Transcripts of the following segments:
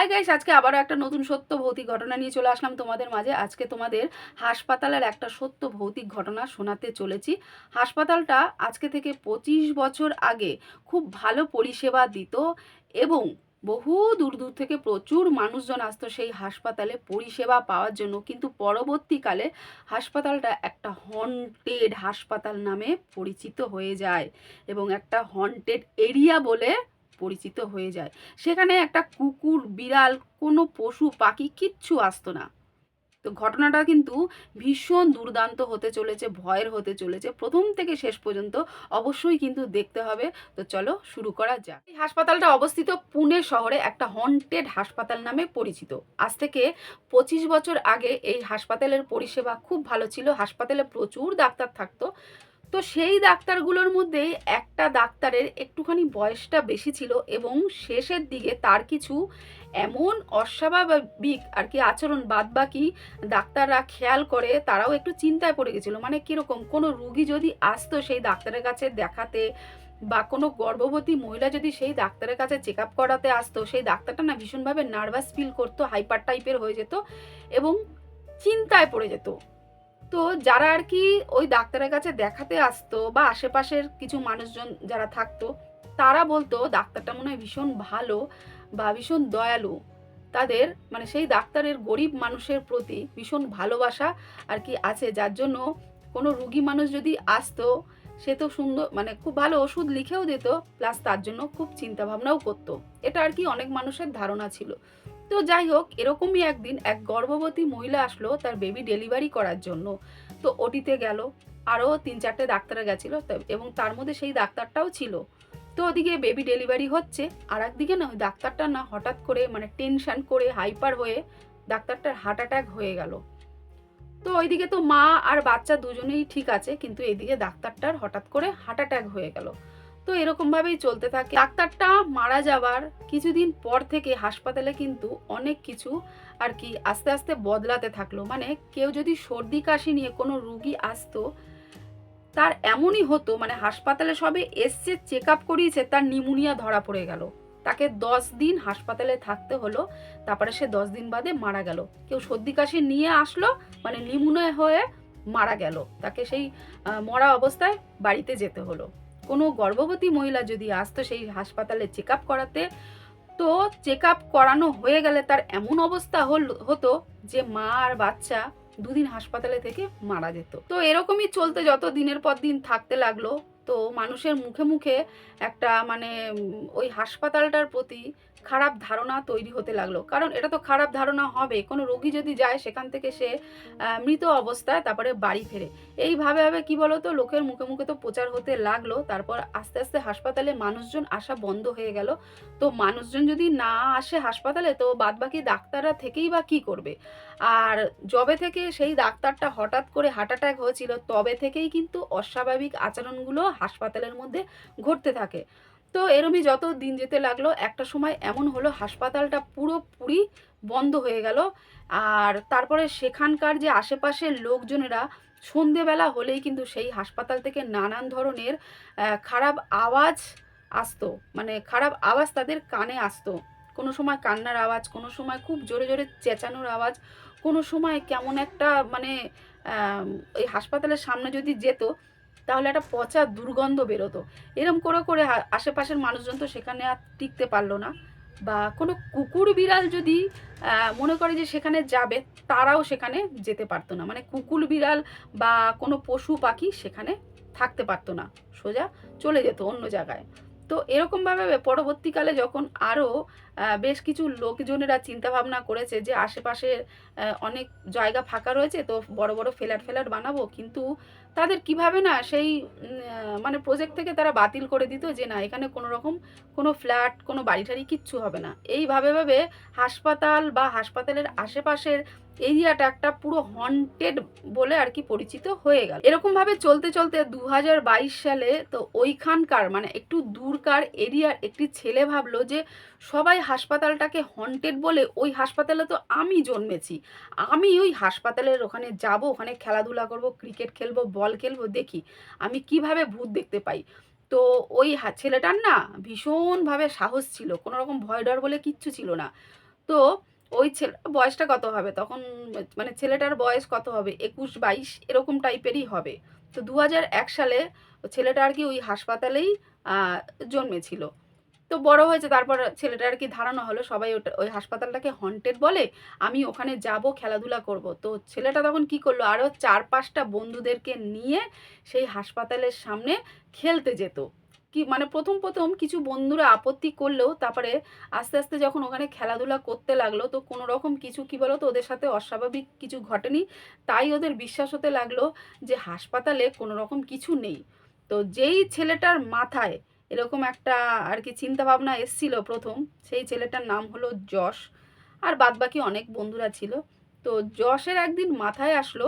Hi guys আজকে আবারও একটা নতুন সত্য ভৌতিক ঘটনা নিয়ে চলে আসলাম তোমাদের মাঝে। আজকে তোমাদের হাসপাতালের একটা সত্য ভৌতিক ঘটনা শোনাতে চলেছি। হাসপাতালটা আজকে থেকে পঁচিশ বছর আগে খুব ভালো পরিষেবা দিত এবং বহু দূর দূর থেকে প্রচুর মানুষজন আসতো সেই হাসপাতালে পরিষেবা পাওয়ার জন্য। কিন্তু পরবর্তীকালে হাসপাতালটা একটা হন্টেড হাসপাতাল নামে পরিচিত হয়ে যায় এবং একটা হন্টেড এরিয়া বলে পরিচিত হয়ে যায়। সেখানে একটা কুকুর, বিড়াল, কোনো পশু, পাখি কিচ্ছু আসতো না। তো ঘটনাটা কিন্তু ভীষণ দুর্দান্ত হতে চলেছে, ভয়ের হতে চলেছে। প্রথম থেকে শেষ পর্যন্ত অবশ্যই কিন্তু দেখতে হবে। তো চলো শুরু করা যাক। এই হাসপাতালটা অবস্থিত পুনে শহরে একটা হন্টেড হাসপাতাল নামে পরিচিত। আজ থেকে পঁচিশ বছর আগে এই হাসপাতালের পরিষেবা খুব ভালো ছিল। হাসপাতালে প্রচুর ডাক্তার থাকতো। তো সেই ডাক্তারগুলোর মধ্যে একটা ডাক্তারের একটুখানি বয়সটা বেশি ছিল এবং শেষের দিকে তার কিছু এমন অস্বাভাবিক আর কি আচরণ বাদ বাকি ডাক্তাররা খেয়াল করে তারাও একটু চিন্তায় পড়ে গেছিল। মানে কীরকম? কোনো রুগী যদি আসতো সেই ডাক্তারের কাছে দেখাতে বা কোনো গর্ভবতী মহিলা যদি সেই ডাক্তারের কাছে চেক আপ করাতে আসতো, সেই ডাক্তারটা না ভীষণভাবে নার্ভাস ফিল করতো, হাইপার টাইপের হয়ে যেত এবং চিন্তায় পড়ে যেত। তো যারা আর কি ওই ডাক্তারের কাছে দেখাতে আসতো বা আশেপাশের কিছু মানুষজন যারা থাকতো, তারা বলতো, ডাক্তারটা মনে হয় ভীষণ ভালো বা ভীষণ দয়ালু। তাদের মানে সেই ডাক্তারের গরিব মানুষের প্রতি ভীষণ ভালোবাসা আর কি আছে। যার জন্য কোনো রুগী মানুষ যদি আসতো, সে তো সুন্দর মানে খুব ভালো ওষুধ লিখেও দিত, প্লাস তার জন্য খুব চিন্তা ভাবনাও করতো। এটা আর কি অনেক মানুষের ধারণা ছিল। তো যাই হোক, এরকমই একদিন এক গর্ভবতী মহিলা আসলো তার বেবি ডেলিভারি করার জন্য। তো ওটিতে গেল আরও তিন চারটে ডাক্তার গেছিল এবং তার মধ্যে সেই ডাক্তারটাও ছিল। তো ওদিকে বেবি ডেলিভারি হচ্ছে, আর একদিকে না ওই ডাক্তারটা না হঠাৎ করে মানে টেনশন করে হাইপার হয়ে ডাক্তারটার হার্ট অ্যাটাক হয়ে গেল। তো ওইদিকে তো মা আর বাচ্চা দুজনেই ঠিক আছে, কিন্তু এদিকে ডাক্তারটার হঠাৎ করে হার্ট অ্যাটাক হয়ে গেল। তো এরকমভাবেই চলতে থাকে। ডাক্তারটা মারা যাবার কিছুদিন পর থেকে হাসপাতালে কিন্তু অনেক কিছু আর কি আস্তে আস্তে বদলাতে থাকল। মানে কেউ যদি সর্দি কাশি নিয়ে কোনো রুগী আসতো, তার এমনই হতো মানে হাসপাতালে সবে এসছে চেক আপ করিয়েছে, তার নিমোনিয়া ধরা পড়ে গেল। তাকে দশ দিন হাসপাতালে থাকতে হলো, তারপরে সে দশ দিন বাদে মারা গেল। কেউ সর্দি কাশি নিয়ে আসলো মানে নিমোনিয়া হয়ে মারা গেল। তাকে সেই মরা অবস্থায় বাড়িতে যেতে হলো। কোনো গর্ভবতী মহিলা যদি আসতো সেই হাসপাতালে চেক আপ করাতে, তো চেক আপ করানো হয়ে গেলে তার এমন অবস্থা হল, হতো যে মা আর বাচ্চা দুদিন হাসপাতালে থেকে মারা যেত। তো এরকমই চলতে যত দিনের পর দিন থাকতে লাগল। তো মানুষের মুখে মুখে একটা মানে ওই হাসপাতালটার প্রতি খারাপ ধারণা তৈরি হতে লাগল। কারণ এটা তো খারাপ ধারণা হবে। কোনো রোগী যদি যায়, সেখান থেকে সে মৃত অবস্থায় তারপরে বাড়ি ফেরে। এইভাবে ভাবে কি বলতো? লোকের মুখে মুখে তো প্রচার হতে লাগল। তারপর আস্তে আস্তে হাসপাতালে মানুষজন আসা বন্ধ হয়ে গেল। তো মানুষজন যদি না আসে হাসপাতালে, তো বাদবাকি ডাক্তাররা থেকেই বা কি করবে? আর যবে থেকে সেই ডাক্তারটা হঠাৎ করে হার্ট অ্যাটাক হয়েছিল, তবে থেকেই কিন্তু অস্বাভাবিক আচরণগুলো হাসপাতালের মধ্যে ঘটতে থাকে। তো এরমই যত দিন যেতে লাগল, একটা সময় এমন হলো হাসপাতালটা পুরোপুরি বন্ধ হয়ে গেল। আর তারপরে সেখানকার যে আশেপাশের লোকজনেরা সন্ধেবেলা হলেই কিন্তু সেই হাসপাতাল থেকে নানান ধরনের খারাপ আওয়াজ আসতো। মানে খারাপ আওয়াজ তাদের কানে আসতো। কোনো সময় কান্নার আওয়াজ, কোনো সময় খুব জোরে জোরে চেঁচানোর আওয়াজ, কোনো সময় কেমন একটা মানে ওই হাসপাতালের সামনে যদি যেত তাহলে একটা পচা দুর্গন্ধ বেরোতো। এরম করে করে আশেপাশের মানুষজন তো সেখানে আর টিকতে পারল না। বা কোনো কুকুর বিড়াল যদি মনে করে যে সেখানে যাবে, তারাও সেখানে যেতে পারতো না। মানে কুকুর বিড়াল বা কোনো পশু পাখি সেখানে থাকতে পারতো না। সোজা চলে যেত অন্য জায়গায়। তো এরকমভাবে পরবর্তীকালে যখন আরও বেশ কিছু লোকজনেরা চিন্তা ভাবনা করেছে যে আশেপাশে অনেক জায়গা ফাঁকা রয়েছে, তো বড় বড় ফ্ল্যাট ফ্ল্যাট বানাবো। কিন্তু তাদের কীভাবে না সেই মানে প্রজেক্ট থেকে তারা বাতিল করে দিত যে না, এখানে কোনো রকম কোনো ফ্ল্যাট, কোনো বাড়ি টাড়ি কিচ্ছু হবে না। এইভাবে ভাবে হাসপাতাল বা হাসপাতালের আশেপাশের এরিয়াটা একটা পুরো হন্টেড বলে আর কি পরিচিত হয়ে গেল। এরকম ভাবে চলতে চলতে দু হাজার বাইশ সালে তো ওইখানকার মানে একটু দূরকার এরিয়ার একটি ছেলে ভাবলো যে সবাই হাসপাতালটাকে হন্টেড বলে ওই হাসপাতালে তো আমি জন্মেছি। আমি ওই হাসপাতালের ওখানে যাব, ওখানে খেলাধুলা করব ক্রিকেট খেলব বল খেলব, দেখি আমি কীভাবে ভূত দেখতে পাই। তো ওই ছেলেটার না ভীষণভাবে সাহস ছিল কোনো রকম ভয় ডর বলে কিচ্ছু ছিল না। তো ওই ছেলে, বয়সটা কত হবে? তখন মানে ছেলেটার বয়স কত হবে? একুশ, বাইশ, এরকম টাইপেরই হবে। তো দু সালে ছেলেটা আর কি ওই হাসপাতালেই জন্মেছিল। তো বড় হয়েছে, তারপর ছেলেটা আর কি ধারণা হলো। সবাই ওটা, ওই হাসপাতালটাকে হন্টেড বলে, আমি ওখানে যাব, খেলাধুলা করব। তো ছেলেটা তখন কি করল আরও চার পাঁচটা বন্ধুদেরকে নিয়ে সেই হাসপাতালের সামনে খেলতে যেত। কি মানে প্রথম প্রথম কিছু বন্ধুরা আপত্তি করলেও, তারপরে আস্তে আস্তে যখন ওখানে খেলাধুলা করতে লাগল, তো কোনো রকম কিছু কি বলো তো ওদের সাথে অস্বাভাবিক কিছু ঘটেনি। তাই ওদের বিশ্বাস হতে লাগল যে হাসপাতালে কোনো রকম কিছু নেই। তো যেই ছেলেটার মাথায় এরকম একটা আর কি চিন্তা ভাবনা এসছিল প্রথম। সেই ছেলেটার নাম হলো যশ। আর বাদবাকি অনেক বন্ধুরা ছিল। তো যশের একদিন মাথায় আসলো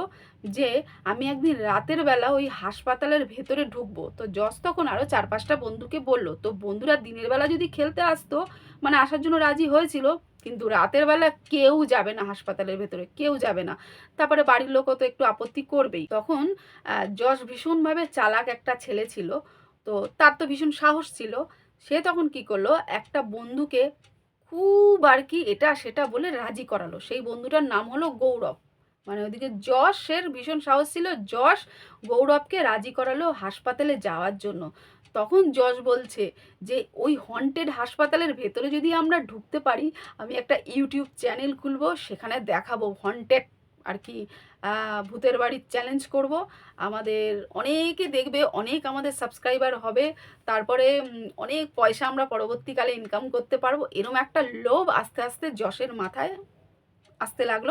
যে, আমি একদিন রাতের বেলা ওই হাসপাতালের ভেতরে ঢুকবো। তো যশ তখন আরও চার পাঁচটা বন্ধুকে বলল, তো বন্ধুরা দিনের বেলা যদি খেলতে আসতো মানে আসার জন্য রাজি হয়েছিল, কিন্তু রাতের বেলা কেউ যাবে না হাসপাতালের ভেতরে, কেউ যাবে না। তারপরে বাড়ির লোকও তো একটু আপত্তি করবেই। তখন যশ ভীষণভাবে চালাক একটা ছেলে ছিল। তো তার তো ভীষণ সাহস ছিল। সে তখন কি করল, একটা বন্ধুকে খুব আর কি এটা সেটা বলে রাজি করালো। সেই বন্ধুটার নাম হলো গৌরব। মানে ওদিকে যশের ভীষণ সাহস ছিল, যশ গৌরবকে রাজি করালো হাসপাতালে যাওয়ার জন্য। তখন যশ বলছে যে, ওই হন্টেড হাসপাতালের ভেতরে যদি আমরা ঢুকতে পারি, আমি একটা ইউটিউব চ্যানেল খুলবো, সেখানে দেখাবো হন্টেড আর কি ভূতের বাড়ির চ্যালেঞ্জ করব। আমাদের অনেকে দেখবে, অনেক আমাদের সাবস্ক্রাইবার হবে। তারপরে অনেক পয়সা আমরা পরবর্তীকালে ইনকাম করতে পারব। এরম একটা লোভ আস্তে আস্তে যশের মাথায় আসতে লাগল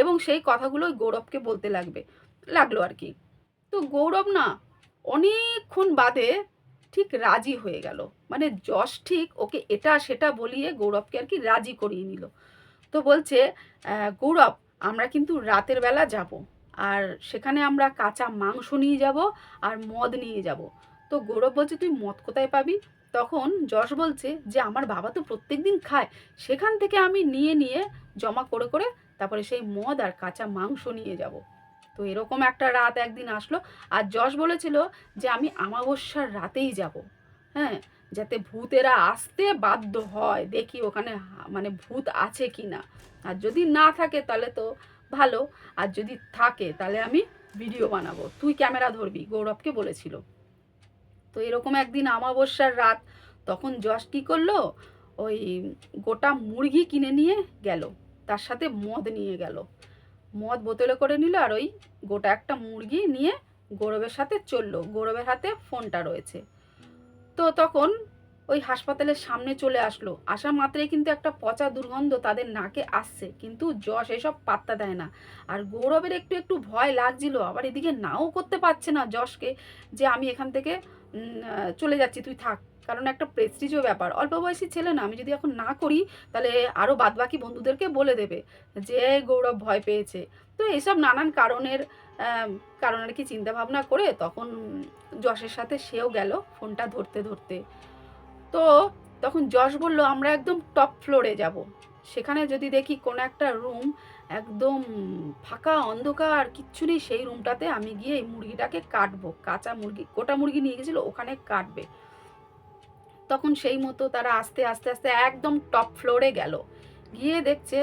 এবং সেই কথাগুলো গৌরবকে বলতে লাগবে, লাগল আর কি। তো গৌরব না অনেকক্ষণ বাদে ঠিক রাজি হয়ে গেল। মানে যশ ঠিক ওকে এটা সেটা বলিয়ে গৌরবকে আর কি রাজি করিয়ে নিল। তো বলছে গৌরব আমরা কিন্তু রাতের বেলা যাব। আর সেখানে আমরা কাঁচা মাংস নিয়ে যাব আর মদ নিয়ে যাব। তো গৌরব বলছে, তুই মদ কোথায় পাবি? তখন যশ বলছে যে, আমার বাবা তো প্রত্যেক দিন খায়। সেখান থেকে আমি নিয়ে নিয়ে জমা করে করে তারপরে সেই মদ আর কাঁচা মাংস নিয়ে যাব। তো এরকম একটা রাত একদিন আসলো। আর যশ বলেছিল যে, আমি আমাবস্যার রাতেই যাব। হ্যাঁ যাতে ভূতেরা আসতে বাধ্য হয়। দেখি ওখানে মানে ভূত আছে কি না আর যদি না থাকে তাহলে তো ভালো। আর যদি থাকে তাহলে আমি ভিডিও বানাবো। তুই ক্যামেরা ধরবি, গৌরবকে বলেছিল। তো এরকম একদিন আমাবস্যার রাত তখন যশ কী করল? ওই গোটা মুরগি কিনে নিয়ে গেল। তার সাথে মদ নিয়ে গেল। মদ বোতলে করে নিল আর ওই গোটা একটা মুরগি নিয়ে গৌরবের সাথে চলল। গৌরবের হাতে ফোনটা রয়েছে। তো তখন ওই হাসপাতালের সামনে চলে আসলো। আসা মাত্রই কিন্তু একটা পচা দুর্গন্ধ তাদের নাকে আসছে। কিন্তু যশ এসব পাত্তা দেয় না। আর গৌরবের একটু একটু ভয় লাগছিল। আবার এদিকে নাও করতে পারছে না যশকে যে আমি এখান থেকে চলে যাচ্ছি, তুই থাক। কারণ একটা প্রেস্টিজও ব্যাপার। অল্প বয়সী ছেলে না। আমি যদি এখন না করি, তাহলে আরও বাদবাকি বন্ধুদেরকে বলে দেবে যে গৌরব ভয় পেয়েছে। তো এইসব নানান কারণের কারণ আর কি চিন্তা ভাবনা করে তখন যশের সাথে সেও গেল ফোনটা ধরতে ধরতে। তো তখন যশ বলল, আমরা একদম টপ ফ্লোরে যাব। সেখানে যদি দেখি কোনো একটা রুম একদম ফাঁকা অন্ধকার, কিচ্ছু নেই, সেই রুমটাতে আমি গিয়ে এই মুরগিটাকে কাটবো। কাঁচা মুরগি, গোটা মুরগি নিয়ে গেছিল, ওখানে কাটবে। তখন সেই মতো তারা আস্তে আস্তে আস্তে একদম টপ ফ্লোরে গেল। গিয়ে দেখছে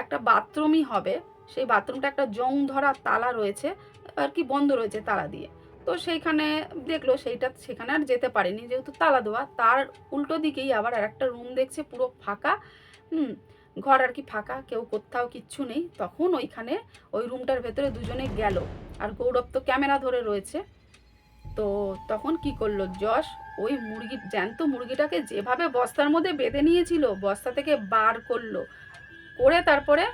একটা বাথরুমই হবে। সেই বাথরুমটা একটা জং ধরা তালা রয়েছে, আর কি বন্ধ রয়েছে তালা দিয়ে। তো সেইখানে দেখল সেইটা সেখানে আর যেতে পারেনি, যেহেতু তালা দেওয়া, তার উল্টো দিকেই আবার আর একটা রুম দেখছে পুরো ফাঁকা, হুম, ঘর আর কি ফাঁকা, কেউ কোথাও কিচ্ছু নেই। তখন ওইখানে ওই রুমটার ভেতরে দুজনে গেল, আর গৌরব তো ক্যামেরা ধরে রয়েছে। তো তখন কি করল যশ, ওই মুরগি, জ্যান্ত মুরগিটাকে যেভাবে বস্তার মধ্যে বেঁধে নিয়েছিল, বস্তা থেকে বার করল, করে তারপরে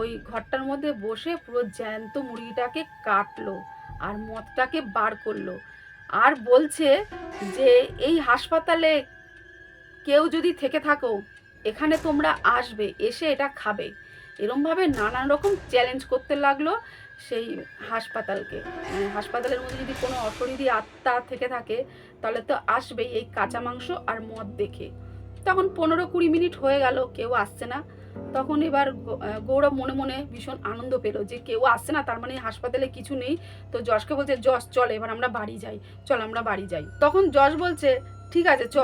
ওই ঘরটার মধ্যে বসে পুরো জ্যান্ত মুরগিটাকে কাটলো আর মদটাকে বার করল। আর বলছে যে, এই হাসপাতালে কেউ যদি থেকে থাকো, এখানে তোমরা আসবে, এসে এটা খাবে। এরমভাবে নানান রকম চ্যালেঞ্জ করতে লাগল সেই হাসপাতালকে। মানে হাসপাতালের মধ্যে যদি কোনো অশরীরী আত্মা থেকে থাকে, তাহলে তো আসবেই এই কাঁচা মাংস আর মদ দেখে। তখন পনেরো কুড়ি মিনিট হয়ে গেল, কেউ আসছে না। তখন এবার গৌরব মনে মনে ভীষণ আনন্দ পেল যে কেউ আসছে না, তার মানে হাসপাতালে কিছু নেই। তো যশকে বলছে, যশ, চল, এবার আমরা বাড়ি যাই। চল, আমরা বাড়ি যাই। তখন যশ বলছে, ঠিক আছে, চ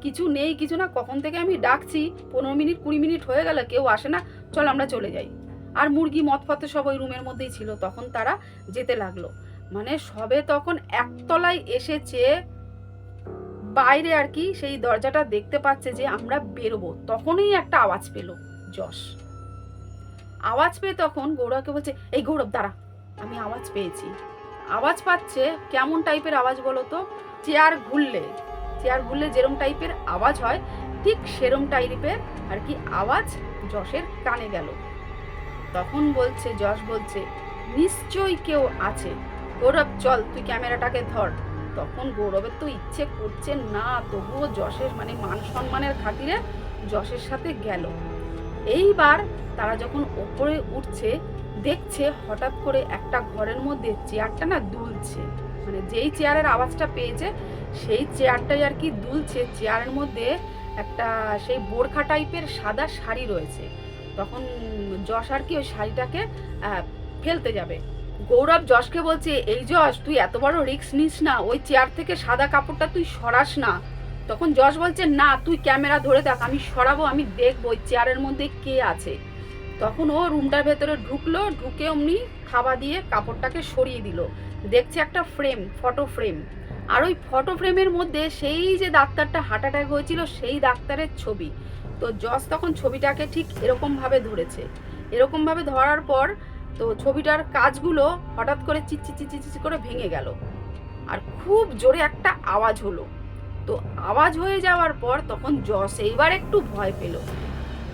কিছু নেই, কিছু না, কখন থেকে আমি ডাকছি? পনেরো মিনিট, কুড়ি মিনিট হয়ে গেল, কেউ আসে না। চল, আমরা চলে যাই। আর মুরগি ফতে সব ওই রুমের মধ্যেই ছিল। তখন তারা যেতে লাগল। মানে সবে তখন একতলায় এসেছে বাইরে আর কি, সেই দরজাটা দেখতে পাচ্ছে যে আমরা বেরোবো। তখনই একটা আওয়াজ পেল। যশ আওয়াজ পেয়ে তখন গৌরবকে বলছে, এই গৌরব, দাঁড়া, আমি আওয়াজ পেয়েছি। আওয়াজ পাচ্ছে কেমন টাইপের আওয়াজ বলো তো? চেয়ার ঘুরলে চেয়ার ঘুরলে যেরম টাইপের আওয়াজ হয়, ঠিক সেরম টাইপের আর কি আওয়াজ যশের কানে গেল। তখন বলছে যশ বলছে, নিশ্চয়ই কেউ আছে। গৌরব, চল, তুই ক্যামেরাটাকে ধর। তখন গৌরবের তো ইচ্ছে করছে না, তবুও যশের মানে মান সম্মানের খাতিরে যশের সাথে গেল। এইবার তারা যখন ওপরে উঠছে, দেখছে হঠাৎ করে একটা ঘরের মধ্যে চেয়ারটা না দুলছে। মানে যেই চেয়ারের আওয়াজটা পেয়েছে, সেই চেয়ারটাই আর কি দুলছে। চেয়ারের মধ্যে একটা সেই বোরখা টাইপের সাদা শাড়ি রয়েছে। তখন যশ আর কি ওই শাড়িটাকে ফেলতে যাবে। গৌরব যশকে বলছে, এই যশ, তুই এত বড় রিস্ক নিস না। ওই চেয়ার থেকে সাদা কাপড়টা তুই সরাস না। তখন যশ বলছে, না, তুই ক্যামেরা ধরে দেখ, আমি সরাবো, আমি দেখব ওই চেয়ারের মধ্যে কে আছে। তখন ও রুমটার ভেতরে ঢুকলো, ঢুকে অমনি থাবা দিয়ে কাপড়টাকে সরিয়ে দিল। দেখছে একটা ফ্রেম, ফটো ফ্রেম। আর ওই ফটো ফ্রেমের মধ্যে সেই যে ডাক্তারটা হার্ট অ্যাটাক হয়েছিল, সেই ডাক্তারের ছবি। তো জস তখন ছবিটাকে ঠিক এরকমভাবে ধরেছে। এরকমভাবে ধরার পর তো ছবিটার কাজগুলো হঠাৎ করে চিচি চিচি চিচি করে ভেঙে গেল। আর খুব জোরে একটা আওয়াজ হলো। তো আওয়াজ হয়ে যাওয়ার পর তখন জস এইবার একটু ভয় পেল।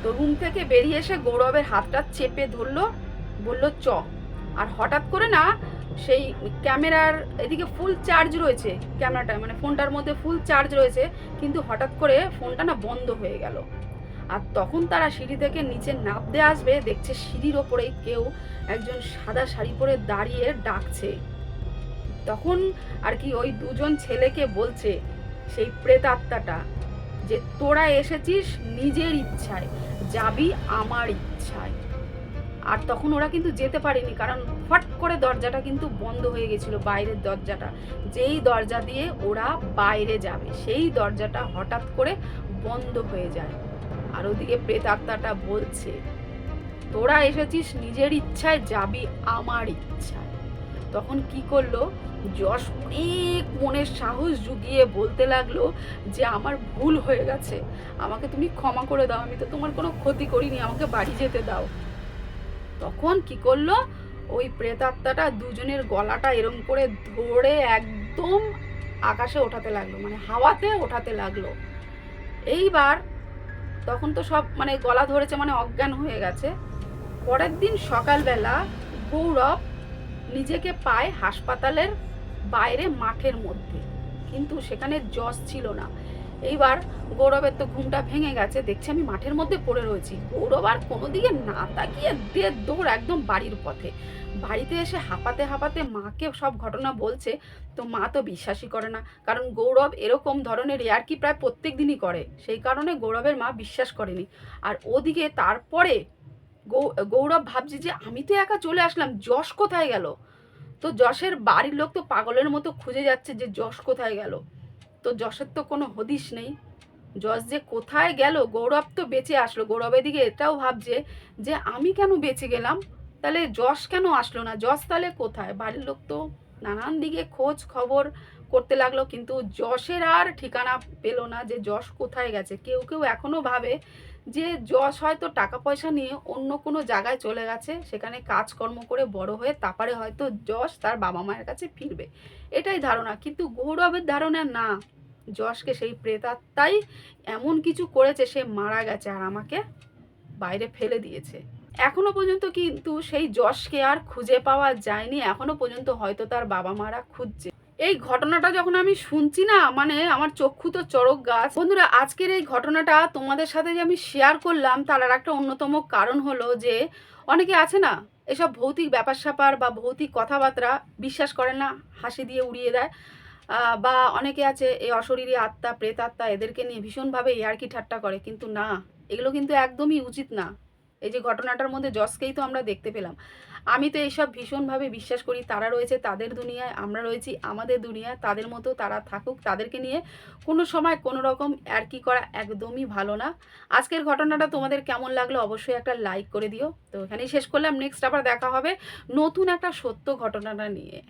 তো রুম থেকে বেরিয়ে এসে গৌরবের হাতটা চেপে ধরলো, বলল, চ। আর হঠাৎ করে না, সেই ক্যামেরার এদিকে ফুল চার্জ রয়েছে ক্যামেরাটা মানে ফোনটার মধ্যে ফুল চার্জ রয়েছে, কিন্তু হঠাৎ করে ফোনটা না বন্ধ হয়ে গেল। আর তখন তারা সিঁড়ি থেকে নিচে নামতে আসবে, দেখছে সিঁড়ির ওপরেই কেউ একজন সাদা শাড়ি পরে দাঁড়িয়ে ডাকছে। তখন আর কি ওই দুজন ছেলেকে বলছে সেই প্রেতাত্মাটা যে তোরা এসেছিস নিজের ইচ্ছায়, যাবি আমার ইচ্ছায়। আর তখন ওরা কিন্তু যেতে পারেনি, কারণ ফট করে দরজাটা কিন্তু বন্ধ হয়ে গেছিল, বাইরের দরজাটা। যেই দরজা দিয়ে ওরা বাইরে যাবে, সেই দরজাটা হঠাৎ করে বন্ধ হয়ে যায়। আর ওদিকে প্রেতাত্মাটা বলছে, তোরা এসেছিস নিজের ইচ্ছায়, যাবি আমার ইচ্ছায়। তখন কি করল? যশ অনেক মনের সাহস জুগিয়ে বলতে লাগল যে, আমার ভুল হয়ে গেছে। আমাকে তুমি ক্ষমা করে দাও। আমি তো তোমার কোনো ক্ষতি করিনি। আমাকে বাড়ি যেতে দাও। তখন কি করল? ওই প্রেতাত্মাটা দুজনের গলাটা এরম করে ধরে একদম আকাশে ওঠাতে লাগল মানে হাওয়াতে ওঠাতে লাগল। এইবার তখন তো সব মানে গলা ধরেছে মানে অজ্ঞান হয়ে গেছে। পরের দিন সকালবেলা গৌরব নিজেকে পায় হাসপাতালের বাইরে মাঠের মধ্যে। কিন্তু সেখানে জজ ছিল না। এইবার গৌরবের তো ঘুমটা ভেঙে গেছে। দেখছি আমি মাঠের মধ্যে পড়ে রয়েছি। গৌরব আর কোনো দিকে না তাকিয়ে দে দৌড় একদম বাড়ির পথে। বাড়িতে এসে হাঁপাতে হাঁপাতে মাকে সব ঘটনা বলছে, তো মা তো বিশ্বাসই করে না। কারণ গৌরব এরকম ধরনের ইয়ার্কি প্রায় প্রত্যেক দিনই করে। সেই কারণে গৌরবের মা বিশ্বাস করেনি। আর ওদিকে তারপরে গৌরব ভাবছে যে আমি তো একা চলে আসলাম, যশ কোথায় গেল? তো যশের বাড়ির লোক তো পাগলের মতো খুঁজে যাচ্ছে যে যশ কোথায় গেল। তো যশের তো কোনো হদিশ নেই। যশ যে কোথায় গেল, গৌরব তো বেঁচে আসলো। গৌরবের দিকে এটাও ভাবছে যে আমি কেন বেঁচে গেলাম? তাহলে যশ কেন আসলো না? যশ তাহলে কোথায়? বাড়ির লোক তো নানান দিকে খোঁজ খবর করতে লাগল, কিন্তু যশের আর ঠিকানা পেল না যে যশ কোথায় গেছে। কেউ কেউ এখনও ভাবে যে যশ হয়তো টাকা পয়সা নিয়ে অন্য কোনো জায়গায় চলে গেছে, সেখানে কাজকর্ম করে বড় হয়ে তারপরে হয়তো যশ তার বাবা মায়ের কাছে ফিরবে। এটাই ধারণা। কিন্তু গৌরবের ধারণা না। যশকে সেই প্রেতাত্মাই এমন কিছু করেছে, সে মারা গেছে আর আমাকে বাইরে ফেলে দিয়েছে। এখনও পর্যন্ত কিন্তু সেই যশকে আর খুঁজে পাওয়া যায়নি। এখনও পর্যন্ত হয়তো তার বাবা মারা খুঁজছে। এই ঘটনাটা যখন আমি শুনছি না মানে আমার চক্ষু তো চড়ক গাছ। বন্ধুরা, আজকের এই ঘটনাটা তোমাদের সাথে যে আমি শেয়ার করলাম, তার আর একটা অন্যতম কারণ হলো যে, অনেকে আছে না, এসব ভৌতিক ব্যাপার স্যাপার বা ভৌতিক কথাবার্তা বিশ্বাস করে না, হাসি দিয়ে উড়িয়ে দেয়। বা অনেকে আছে এই অশরীরী আত্মা, প্রেত আত্মা, এদেরকে নিয়ে ভীষণভাবে ইয়ার্কি ঠাট্টা করে, কিন্তু না, এগুলো কিন্তু একদমই উচিত না। এই যে ঘটনাটার মধ্যে যশকেই তো আমরা দেখতে পেলাম। আমি তো এইসব ভীষণভাবে বিশ্বাস করি, তারা রয়েছে তাদের দুনিয়ায়, আমরা রয়েছি আমাদের দুনিয়ায় তাদের মতো তারা থাকুক, তাদেরকে নিয়ে কোনো সময় কোনো রকম আর কি করা একদমই ভালো না। আজকের ঘটনাটা তোমাদের কেমন লাগল অবশ্যই একটা লাইক করে দিও। তো এখানেই শেষ করলাম নেক্সট আবার দেখা হবে নতুন একটা সত্য ঘটনাটা নিয়ে।